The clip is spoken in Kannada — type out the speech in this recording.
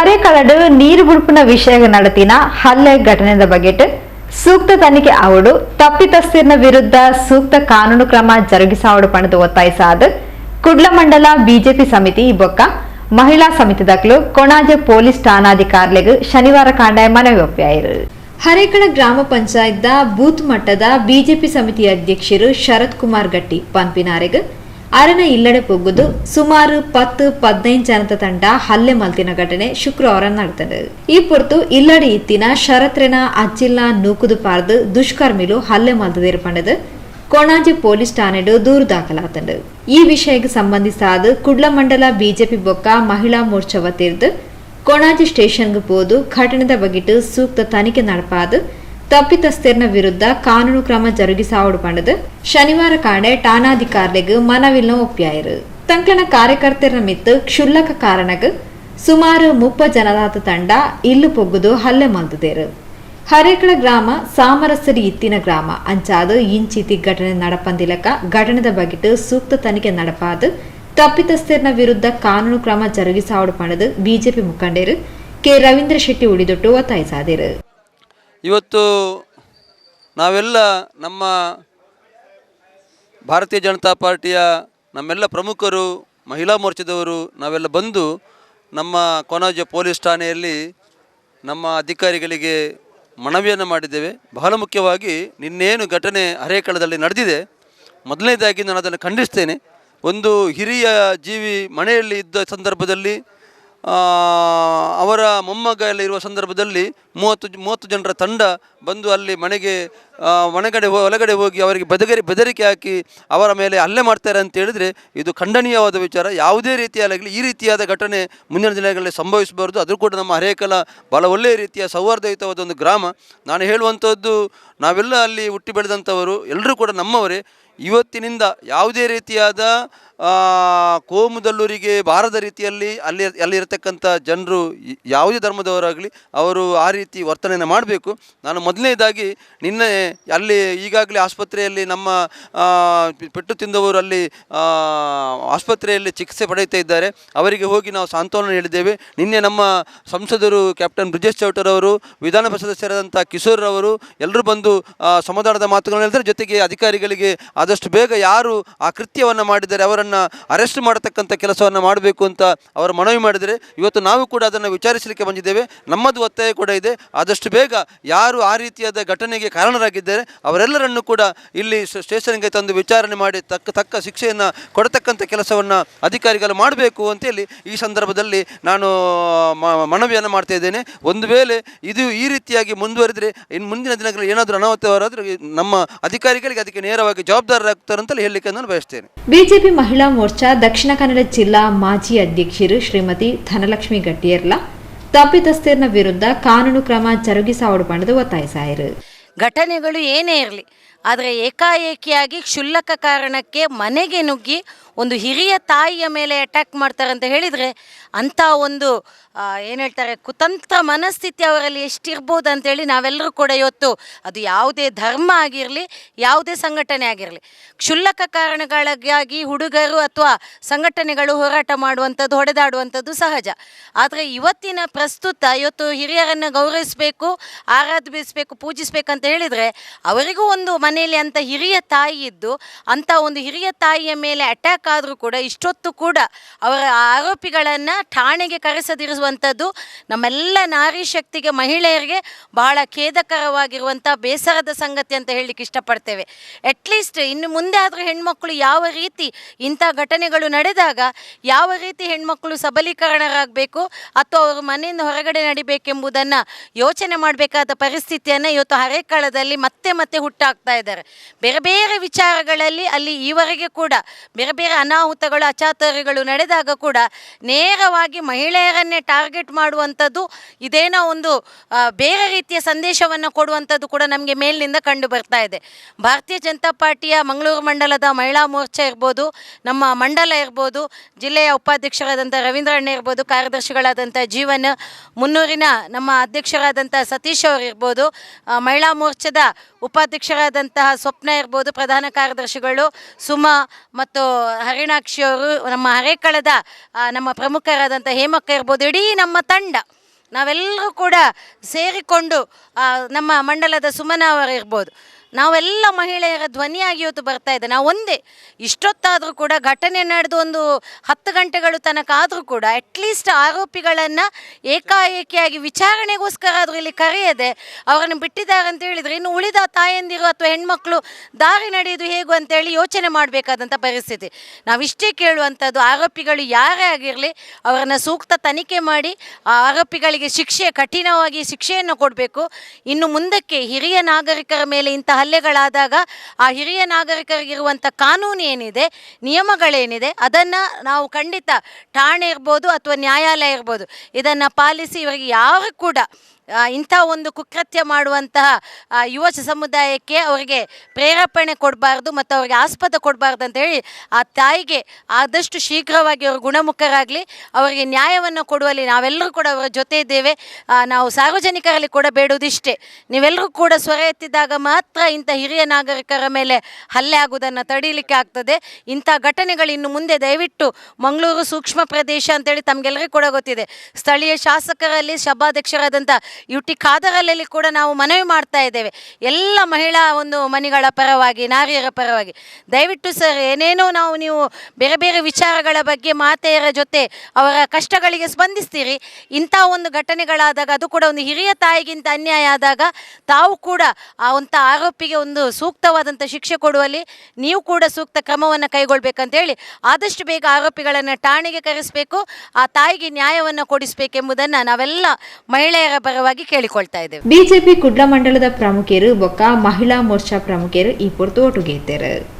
ಹರೇಕಳಡು ನೀರು ಬುಡುಪಿನ ವಿಷಯ ನಡತಿನ ಹಲ್ಲೆ ಘಟನೆದ ಬಗ್ಗೆ ಸೂಕ್ತ ತನಿಖೆ ಅವಡು ತಪ್ಪಿತಸ್ಥಿರನ ವಿರುದ್ಧ ಸೂಕ್ತ ಕಾನೂನು ಕ್ರಮ ಜರುಗಿಸಾವಡು ಪಣದು ಒತ್ತಾಯಿಸಾದ ಕುಡ್ಲ ಮಂಡಲ ಬಿಜೆಪಿ ಸಮಿತಿ ಬೊಕ್ಕ ಮಹಿಳಾ ಸಮಿತಿ ದಕ್ಲು ಕೊಣಾಜೆ ಪೊಲೀಸ್ ಠಾಣಾಧಿಕಾರಿಗಳಿಗೆ ಶನಿವಾರ ಕಾಂಡಾಯ ಮನವಿ ಒಪ್ಪಾಯಿರು ಹರೇಕಳ ಗ್ರಾಮ ಪಂಚಾಯತ್ದ ಬೂತ್ ಮಟ್ಟದ ಬಿಜೆಪಿ ಸಮಿತಿ ಅಧ್ಯಕ್ಷರು ಶರತ್ ಕುಮಾರ್ ಗಟ್ಟಿ ಪನ್ಪಿನಾರೆಗ್ ಅರನ ಇಲ್ಲಡೆ ಪೊಗ್ಗುದು ಸುಮಾರು ಪತ್ತು ಪದ್ನೈದು ಜನದ ತಂಡ ಹಲ್ಲೆ ಮಲ್ತಿನ ಘಟನೆ ಶುಕ್ರವಾರ ನಡೆತದೆ ಈ ಪೊರ್ತು ಇಲ್ಲಡೆ ಇತ್ತಿನ ಶರತ್ರೆನ ಅಚ್ಚಿಲ್ಲ ನೂಕುದು ಪಾರ್ದು ದುಷ್ಕರ್ಮಿಲು ಹಲ್ಲೆ ಮಲ್ತದಿರು ಪಂಡದು ಕೊಣಾಜಿ ಪೊಲೀಸ್ ಠಾಣೆಡು ದೂರು ದಾಖಲಾತಂಡು. ಈ ವಿಷಯಕ್ಕೆ ಸಂಬಂಧಿಸಾದ ಕುಡ್ಲ ಮಂಡಲ ಬಿಜೆಪಿ ಬೊಕ್ಕ ಮಹಿಳಾ ಮೋರ್ಚಾ ವತಿರ್ದು ಕೊಣಾಜಿ ಸ್ಟೇಷನ್ಗೆ ಪೋದು ಘಟನೆದ ಬಗ್ಗೆ ಸೂಕ್ತ ತನಿಖೆ ನಡಪಾದು ತಪ್ಪಿತಸ್ಥರ್ನ ವಿರುದ್ಧ ಕಾನೂನು ಕ್ರಮ ಜರುಗಿಸಾವಡು ಪಂಡದು. ಶನಿವಾರ ಕಾಣೆ ಠಾಣಾಧಿಕಾರಿಗಳಿಗೆ ಮನವಿಲ್ನ ಒಪ್ಪ್ಯಾಯಿರು. ತಂಕ್ಲನ ಕಾರ್ಯಕರ್ತರ ಮಿತ್ತು ಕ್ಷುಲ್ಲಕ ಕಾರಣಗ್ ಸುಮಾರು ಮುಪ್ಪ ಜನದಾತ ತಂಡ ಇಲ್ಲು ಪೊಗ್ಗುದು ಹಲ್ಲೆ ಮಲ್ತದೇರು ಹರೇಕಳ ಗ್ರಾಮ ಸಾಮರಸ್ಯರಿ ಇತ್ತಿನ ಗ್ರಾಮ ಅಂಚಾದು ಇಂಚಿತಿ ಘಟನೆ ನಡಪಂದಿಲಕ ಘಟನೆದ ಬಗೆಟ್ ಸೂಕ್ತ ತನಿಖೆ ನಡಪಾದು ತಪ್ಪಿತಸ್ಥರ್ನ ವಿರುದ್ಧ ಕಾನೂನು ಕ್ರಮ ಜರುಗಿಸಾವಡು ಪಣದು ಬಿಜೆಪಿ ಮುಖಂಡರು ಕೆ ರವೀಂದ್ರ ಶೆಟ್ಟಿ ಉಳಿದೊಟ್ಟು ಒತ್ತಾಯಿಸಾದಿರು. ಇವತ್ತು ನಾವೆಲ್ಲ ನಮ್ಮ ಭಾರತೀಯ ಜನತಾ ಪಾರ್ಟಿಯ ನಮ್ಮೆಲ್ಲ ಪ್ರಮುಖರು, ಮಹಿಳಾ ಮೋರ್ಚಾದವರು ನಾವೆಲ್ಲ ಬಂದು ನಮ್ಮ ಕೊನಾಜ ಪೊಲೀಸ್ ಠಾಣೆಯಲ್ಲಿ ನಮ್ಮ ಅಧಿಕಾರಿಗಳಿಗೆ ಮನವಿಯನ್ನು ಮಾಡಿದ್ದೇವೆ. ಬಹಳ ಮುಖ್ಯವಾಗಿ ನಿನ್ನೇನು ಘಟನೆ ಹರೇಕಳದಲ್ಲಿ ನಡೆದಿದೆ. ಮೊದಲನೇದಾಗಿ ನಾನು ಅದನ್ನು ಖಂಡಿಸ್ತೇನೆ. ಒಂದು ಹಿರಿಯ ಜೀವಿ ಮನೆಯಲ್ಲಿ ಇದ್ದ ಸಂದರ್ಭದಲ್ಲಿ ಅವರ ಮೊಮ್ಮಗ ಎಲ್ಲ ಇರುವ ಸಂದರ್ಭದಲ್ಲಿ ಮೂವತ್ತು ಮೂವತ್ತು ಜನರ ತಂಡ ಬಂದು ಅಲ್ಲಿ ಮನೆಗೆ ಮನೆಗಡೆ ಒಳಗಡೆ ಹೋಗಿ ಅವರಿಗೆ ಬೆದಗರಿ, ಬೆದರಿಕೆ ಹಾಕಿ ಅವರ ಮೇಲೆ ಹಲ್ಲೆ ಮಾಡ್ತಾರೆ ಅಂತ ಹೇಳಿದರೆ ಇದು ಖಂಡನೀಯವಾದ ವಿಚಾರ. ಯಾವುದೇ ರೀತಿಯಾಗಲಿ ಈ ರೀತಿಯಾದ ಘಟನೆ ಮುಂದಿನ ದಿನಗಳಲ್ಲಿ ಸಂಭವಿಸಬಾರ್ದು. ಅದು ಕೂಡ ನಮ್ಮ ಹರೇಕಲ ಬಹಳ ಒಳ್ಳೆಯ ರೀತಿಯ ಸೌಹಾರ್ದಯುತವಾದ ಒಂದು ಗ್ರಾಮ. ನಾನು ಹೇಳುವಂಥದ್ದು, ನಾವೆಲ್ಲ ಅಲ್ಲಿ ಹುಟ್ಟಿ ಬೆಳೆದಂಥವರು, ಎಲ್ಲರೂ ಕೂಡ ನಮ್ಮವರೇ. ಇವತ್ತಿನಿಂದ ಯಾವುದೇ ರೀತಿಯಾದ ಕೋಮುದಲ್ಲೂರಿಗೆ ಬಾರದ ರೀತಿಯಲ್ಲಿ ಅಲ್ಲಿ ಅಲ್ಲಿರತಕ್ಕಂಥ ಜನರು ಯಾವುದೇ ಧರ್ಮದವರಾಗಲಿ ಅವರು ಆ ರೀತಿ ವರ್ತನೆಯನ್ನು ಮಾಡಬೇಕು. ನಾನು ಮೊದಲನೇದಾಗಿ ನಿನ್ನೆ ಅಲ್ಲಿ ಈಗಾಗಲೇ ಆಸ್ಪತ್ರೆಯಲ್ಲಿ ನಮ್ಮ ಪೆಟ್ಟು ತಿಂದವರು ಅಲ್ಲಿ ಆಸ್ಪತ್ರೆಯಲ್ಲಿ ಚಿಕಿತ್ಸೆ ಪಡೆಯುತ್ತಾ ಇದ್ದಾರೆ. ಅವರಿಗೆ ಹೋಗಿ ನಾವು ಸಾಂತ್ವನ ಹೇಳಿದ್ದೇವೆ. ನಿನ್ನೆ ನಮ್ಮ ಸಂಸದರು ಕ್ಯಾಪ್ಟನ್ ಬ್ರಿಜೇಶ್ ಚೌಟರ್ ಅವರು ಸದಸ್ಯರಾದಂಥ ಕಿಶೋರ್ ಅವರು ಎಲ್ಲರೂ ಬಂದು ಸಮಾಧಾನದ ಮಾತುಗಳನ್ನು ಹೇಳಿದ್ರೆ. ಜೊತೆಗೆ ಅಧಿಕಾರಿಗಳಿಗೆ ಆದಷ್ಟು ಬೇಗ ಯಾರು ಆ ಕೃತ್ಯವನ್ನು ಮಾಡಿದರೆ ಅವರನ್ನು ಅರೆಸ್ಟ್ ಮಾಡತಕ್ಕಂಥ ಕೆಲಸವನ್ನು ಮಾಡಬೇಕು ಅಂತ ಅವರು ಮನವಿ ಮಾಡಿದರೆ, ಇವತ್ತು ನಾವು ಕೂಡ ಅದನ್ನು ವಿಚಾರಿಸಲಿಕ್ಕೆ ಬಂದಿದ್ದೇವೆ. ನಮ್ಮದು ಒತ್ತಾಯ ಕೂಡ ಇದೆ. ಆದಷ್ಟು ಬೇಗ ಯಾರು ಆ ರೀತಿಯಾದ ಘಟನೆಗೆ ಕಾರಣರಾಗಿದ್ದಾರೆ, ಅವರೆಲ್ಲರನ್ನು ಕೂಡ ಇಲ್ಲಿ ಸ್ಟೇಷನ್ಗೆ ತಂದು ವಿಚಾರಣೆ ಮಾಡಿ ತಕ್ಕ ತಕ್ಕ ಶಿಕ್ಷೆಯನ್ನು ಕೊಡತಕ್ಕಂಥ ಕೆಲಸವನ್ನು ಅಧಿಕಾರಿಗಳು ಮಾಡಬೇಕು ಅಂತೇಳಿ ಈ ಸಂದರ್ಭದಲ್ಲಿ ನಾನು ಮನವಿಯನ್ನು ಮಾಡ್ತಾ ಇದ್ದೇನೆ. ಒಂದು ವೇಳೆ ಇದು ಈ ರೀತಿಯಾಗಿ ಮುಂದುವರೆದರೆ, ಇನ್ನು ಮುಂದಿನ ದಿನಗಳಲ್ಲಿ ಏನಾದರೂ ಅನಾಹುತವರಾದರೆ ನಮ್ಮ ಅಧಿಕಾರಿಗಳಿಗೆ ಅದಕ್ಕೆ ನೇರವಾಗಿ ಜವಾಬ್ದಾರರಾಗ್ತಾರೆ ಅಂತಲೇ ಹೇಳಲಿಕ್ಕೆ ನಾನು ಬಯಸ್ತೇನೆ. ಬಿಜೆಪಿ ಮಹಿಳಾ ಮೋರ್ಚಾ ದಕ್ಷಿಣ ಕನ್ನಡ ಜಿಲ್ಲಾ ಮಾಜಿ ಅಧ್ಯಕ್ಷರು ಶ್ರೀಮತಿ ಧನಲಕ್ಷ್ಮಿ ಗಟ್ಟಿಯರ್ಲ ತಪ್ಪಿತಸ್ಥರನ ವಿರುದ್ಧ ಕಾನೂನು ಕ್ರಮ ಜರುಗಿಸಾವಡು ಪಣದು ಒತ್ತಾಯಿಸಾಯರು. ಘಟನೆಗಳು ಏನೇ ಇರಲಿ ಆದರೆ ಏಕಾಏಕಿಯಾಗಿ ಕ್ಷುಲ್ಲಕ ಕಾರಣಕ್ಕೆ ಮನೆಗೆ ನುಗ್ಗಿ ಒಂದು ಹಿರಿಯ ತಾಯಿಯ ಮೇಲೆ ಅಟ್ಯಾಕ್ ಮಾಡ್ತಾರೆ ಅಂತ ಹೇಳಿದರೆ ಅಂಥ ಒಂದು ಏನು ಹೇಳ್ತಾರೆ, ಕುತಂತ್ರ ಮನಸ್ಥಿತಿ ಅವರಲ್ಲಿ ಎಷ್ಟಿರ್ಬೋದು ಅಂತೇಳಿ ನಾವೆಲ್ಲರೂ ಕೂಡ ಇವತ್ತು ಅದು ಯಾವುದೇ ಧರ್ಮ ಆಗಿರಲಿ, ಯಾವುದೇ ಸಂಘಟನೆ ಆಗಿರಲಿ, ಕ್ಷುಲ್ಲಕ ಕಾರಣಗಳಿಗಾಗಿ ಹುಡುಗರು ಅಥವಾ ಸಂಘಟನೆಗಳು ಹೋರಾಟ ಮಾಡುವಂಥದ್ದು, ಹೊಡೆದಾಡುವಂಥದ್ದು ಸಹಜ. ಆದರೆ ಇವತ್ತಿನ ಪ್ರಸ್ತುತ ಇವತ್ತು ಹಿರಿಯರನ್ನು ಗೌರವಿಸಬೇಕು, ಆರಾಧಿಸಬೇಕು, ಪೂಜಿಸಬೇಕು ಅಂತ ಹೇಳಿದರೆ ಅವರಿಗೂ ಒಂದು ಮನೆಯಲ್ಲಿ ಅಂತ ಹಿರಿಯ ತಾಯಿ ಇದ್ದು ಅಂಥ ಒಂದು ಹಿರಿಯ ತಾಯಿಯ ಮೇಲೆ ಅಟ್ಯಾಕ್ ಆದರೂ ಕೂಡ ಇಷ್ಟೊತ್ತು ಕೂಡ ಅವರ ಆರೋಪಿಗಳನ್ನು ಠಾಣೆಗೆ ಕರೆಸದಿರುವಂಥದ್ದು ನಮ್ಮೆಲ್ಲ ನಾರಿ ಶಕ್ತಿಗೆ ಮಹಿಳೆಯರಿಗೆ ಬಹಳ ಖೇದಕರವಾಗಿರುವಂಥ ಬೇಸರದ ಸಂಗತಿ ಅಂತ ಹೇಳಲಿಕ್ಕೆ ಇಷ್ಟಪಡ್ತೇವೆ. ಅಟ್ಲೀಸ್ಟ್ ಇನ್ನು ಮುಂದೆ ಆದರೂ ಹೆಣ್ಮಕ್ಳು ಯಾವ ರೀತಿ ಇಂಥ ಘಟನೆಗಳು ನಡೆದಾಗ ಯಾವ ರೀತಿ ಹೆಣ್ಮಕ್ಳು ಸಬಲೀಕರಣರಾಗಬೇಕು ಅಥವಾ ಅವರು ಮನೆಯಿಂದ ಹೊರಗಡೆ ನಡಿಬೇಕೆಂಬುದನ್ನು ಯೋಚನೆ ಮಾಡಬೇಕಾದ ಪರಿಸ್ಥಿತಿಯನ್ನು ಇವತ್ತು ಹರೇಕಾಳದಲ್ಲಿ ಮತ್ತೆ ಮತ್ತೆ ಹುಟ್ಟಾಗ್ತಾ ಇದ್ದಾರೆ. ಬೇರೆ ಬೇರೆ ವಿಚಾರಗಳಲ್ಲಿ ಅಲ್ಲಿ ಈವರೆಗೆ ಕೂಡ ಬೇರೆ ಬೇರೆ ಅನಾಹುತಗಳು, ಅಚಾತುರ್ಯಗಳು ನಡೆದಾಗ ಕೂಡ ನೇರವಾಗಿ ಮಹಿಳೆಯರನ್ನೇ ಟಾರ್ಗೆಟ್ ಮಾಡುವಂಥದ್ದು ಇದೇನೋ ಒಂದು ಬೇರೆ ರೀತಿಯ ಸಂದೇಶವನ್ನು ಕೊಡುವಂಥದ್ದು ಕೂಡ ನಮಗೆ ಮೇಲಿನಿಂದ ಕಂಡು ಬರ್ತಾ ಇದೆ. ಭಾರತೀಯ ಜನತಾ ಪಾರ್ಟಿಯ ಮಂಗಳೂರು ಮಂಡಲದ ಮಹಿಳಾ ಮೋರ್ಚಾ ಇರ್ಬೋದು, ನಮ್ಮ ಮಂಡಲ ಇರ್ಬೋದು, ಜಿಲ್ಲೆಯ ಉಪಾಧ್ಯಕ್ಷರಾದಂಥ ರವೀಂದ್ರಣ್ಣ ಇರ್ಬೋದು, ಕಾರ್ಯದರ್ಶಿಗಳಾದಂಥ ಜೀವನ್, ಮುನ್ನೂರಿನ ನಮ್ಮ ಅಧ್ಯಕ್ಷರಾದಂಥ ಸತೀಶ್ ಅವರು ಇರ್ಬೋದು ಮಹಿಳಾ ಮೋರ್ಚಾದ ಉಪಾಧ್ಯಕ್ಷರಾದಂತಹ ಸ್ವಪ್ನ ಇರ್ಬೋದು, ಪ್ರಧಾನ ಕಾರ್ಯದರ್ಶಿಗಳು ಸುಮಾ ಮತ್ತು ಹರಿಣಾಕ್ಷಿ ಅವರು ನಮ್ಮ ಹರೇಕಳದ ನಮ್ಮ ಪ್ರಮುಖರಾದಂಥ ಹೇಮಕ್ಕ ಇರ್ಬೋದು, ಇಡೀ ನಮ್ಮ ತಂಡ. ನಾವೆಲ್ಲರೂ ಕೂಡ ಸೇರಿಕೊಂಡು ನಮ್ಮ ಮಂಡಲದ ಸುಮನ ಅವರು ಇರ್ಬೋದು. ನಾವೆಲ್ಲ ಮಹಿಳೆಯರ ಧ್ವನಿಯಾಗಿ ಇವತ್ತು ಬರ್ತಾ ಇದೆ. ನಾವು ಒಂದೇ. ಇಷ್ಟೊತ್ತಾದರೂ ಕೂಡ ಘಟನೆ ನಡೆದು ಒಂದು ಹತ್ತು ಗಂಟೆಗಳು ತನಕ ಆದರೂ ಕೂಡ ಅಟ್ಲೀಸ್ಟ್ ಆರೋಪಿಗಳನ್ನು ಏಕಾಏಕಿಯಾಗಿ ವಿಚಾರಣೆಗೋಸ್ಕರ ಆದರೂ ಇಲ್ಲಿ ಕರೆಯದೆ, ಅವರನ್ನು ಬಿಟ್ಟಿದ್ದಾರೆ ಅಂತ ಹೇಳಿದರೆ ಇನ್ನು ಉಳಿದ ತಾಯಂದಿರು ಅಥವಾ ಹೆಣ್ಮಕ್ಳು ದಾರಿ ನಡೆಯೋದು ಹೇಗು ಅಂತೇಳಿ ಯೋಚನೆ ಮಾಡಬೇಕಾದಂಥ ಪರಿಸ್ಥಿತಿ. ನಾವಿಷ್ಟೇ ಕೇಳುವಂಥದ್ದು ಆರೋಪಿಗಳು ಯಾರೇ ಆಗಿರಲಿ ಅವರನ್ನು ಸೂಕ್ತ ತನಿಖೆ ಮಾಡಿ ಆ ಆರೋಪಿಗಳಿಗೆ ಶಿಕ್ಷೆ, ಕಠಿಣವಾಗಿ ಶಿಕ್ಷೆಯನ್ನು ಕೊಡಬೇಕು. ಇನ್ನು ಮುಂದಕ್ಕೆ ಹಿರಿಯ ನಾಗರಿಕರ ಮೇಲೆ ಇಂಥ ಹಲ್ಲೆಗಳಾದಾಗ ಆ ಹಿರಿಯ ನಾಗರಿಕರಿಗಿರುವಂಥ ಕಾನೂನು ಏನಿದೆ, ನಿಯಮಗಳೇನಿದೆ, ಅದನ್ನು ನಾವು ಖಂಡಿತ ಠಾಣೆ ಇರ್ಬೋದು ಅಥವಾ ನ್ಯಾಯಾಲಯ ಇರ್ಬೋದು, ಇದನ್ನು ಪಾಲಿಸಿ ಇವರಿಗೆ ಯಾರು ಕೂಡ ಇಂಥ ಒಂದು ಕುಕೃತ್ಯ ಮಾಡುವಂತಹ ಯುವ ಸಮುದಾಯಕ್ಕೆ ಅವರಿಗೆ ಪ್ರೇರೇಪಣೆ ಕೊಡಬಾರ್ದು ಮತ್ತು ಅವರಿಗೆ ಆಸ್ಪದ ಕೊಡಬಾರ್ದು ಅಂತ ಹೇಳಿ ಆ ತಾಯಿಗೆ ಆದಷ್ಟು ಶೀಘ್ರವಾಗಿ ಅವರು ಗುಣಮುಖರಾಗಲಿ, ಅವರಿಗೆ ನ್ಯಾಯವನ್ನು ಕೊಡುವಲ್ಲಿ ನಾವೆಲ್ಲರೂ ಕೂಡ ಅವರ ಜೊತೆ ಇದ್ದೇವೆ. ನಾವು ಸಾರ್ವಜನಿಕರಲ್ಲಿ ಕೂಡ ಬೇಡುವುದಿಷ್ಟೇ ನೀವೆಲ್ಲರೂ ಕೂಡ ಸ್ವರ ಎತ್ತಿದಾಗ ಮಾತ್ರ ಇಂಥ ಹಿರಿಯ ನಾಗರಿಕರ ಮೇಲೆ ಹಲ್ಲೆ ಆಗುವುದನ್ನು ತಡೀಲಿಕ್ಕೆ ಆಗ್ತದೆ. ಇಂಥ ಘಟನೆಗಳು ಇನ್ನು ಮುಂದೆ ದಯವಿಟ್ಟು ಮಂಗಳೂರು ಸೂಕ್ಷ್ಮ ಪ್ರದೇಶ ಅಂತೇಳಿ ತಮಗೆಲ್ಲರಿಗೂ ಕೂಡ ಗೊತ್ತಿದೆ. ಸ್ಥಳೀಯ ಶಾಸಕರಲ್ಲಿ ಸಭಾಧ್ಯಕ್ಷರಾದಂಥ ಯು ಟಿ ಖಾದರಲ್ಲಿ ಕೂಡ ನಾವು ಮನವಿ ಮಾಡ್ತಾ ಇದ್ದೇವೆ. ಎಲ್ಲ ಮಹಿಳಾ ಒಂದು ಮನೆಗಳ ಪರವಾಗಿ, ನಾರಿಯರ ಪರವಾಗಿ. ದಯವಿಟ್ಟು ಸರ್, ಏನೇನೋ ನಾವು ನೀವು ಬೇರೆ ಬೇರೆ ವಿಚಾರಗಳ ಬಗ್ಗೆ ಮಾತೆಯರ ಜೊತೆ ಅವರ ಕಷ್ಟಗಳಿಗೆ ಸ್ಪಂದಿಸ್ತೀರಿ. ಇಂಥ ಒಂದು ಘಟನೆಗಳಾದಾಗ ಅದು ಕೂಡ ಒಂದು ಹಿರಿಯ ತಾಯಿಗಿಂತ ಅನ್ಯಾಯ ಆದಾಗ ತಾವು ಕೂಡ ಆ ಒಂಥ ಆರೋಪಿಗೆ ಒಂದು ಸೂಕ್ತವಾದಂಥ ಶಿಕ್ಷೆ ಕೊಡುವಲ್ಲಿ ನೀವು ಕೂಡ ಸೂಕ್ತ ಕ್ರಮವನ್ನು ಕೈಗೊಳ್ಬೇಕಂತೇಳಿ ಆದಷ್ಟು ಬೇಗ ಆರೋಪಿಗಳನ್ನು ಠಾಣೆಗೆ ಕರೆಸಬೇಕು, ಆ ತಾಯಿಗೆ ನ್ಯಾಯವನ್ನು ಕೊಡಿಸಬೇಕೆಂಬುದನ್ನು ನಾವೆಲ್ಲ ಮಹಿಳೆಯರ ಪರವಾಗಿ ಕೇಳಿಕೊಳ್ತಾ ಇದ್ದೇವೆ. ಬಿಜೆಪಿ ಕುಡ್ಲ ಮಂಡಲದ ಪ್ರಮುಖರು ಬೊಕ್ಕ ಮಹಿಳಾ ಮೋರ್ಚಾ ಪ್ರಮುಖರು ಈ ಪೊರ್ತು ಒಟ್ಟುಗೆ ಇದ್ದಾರೆ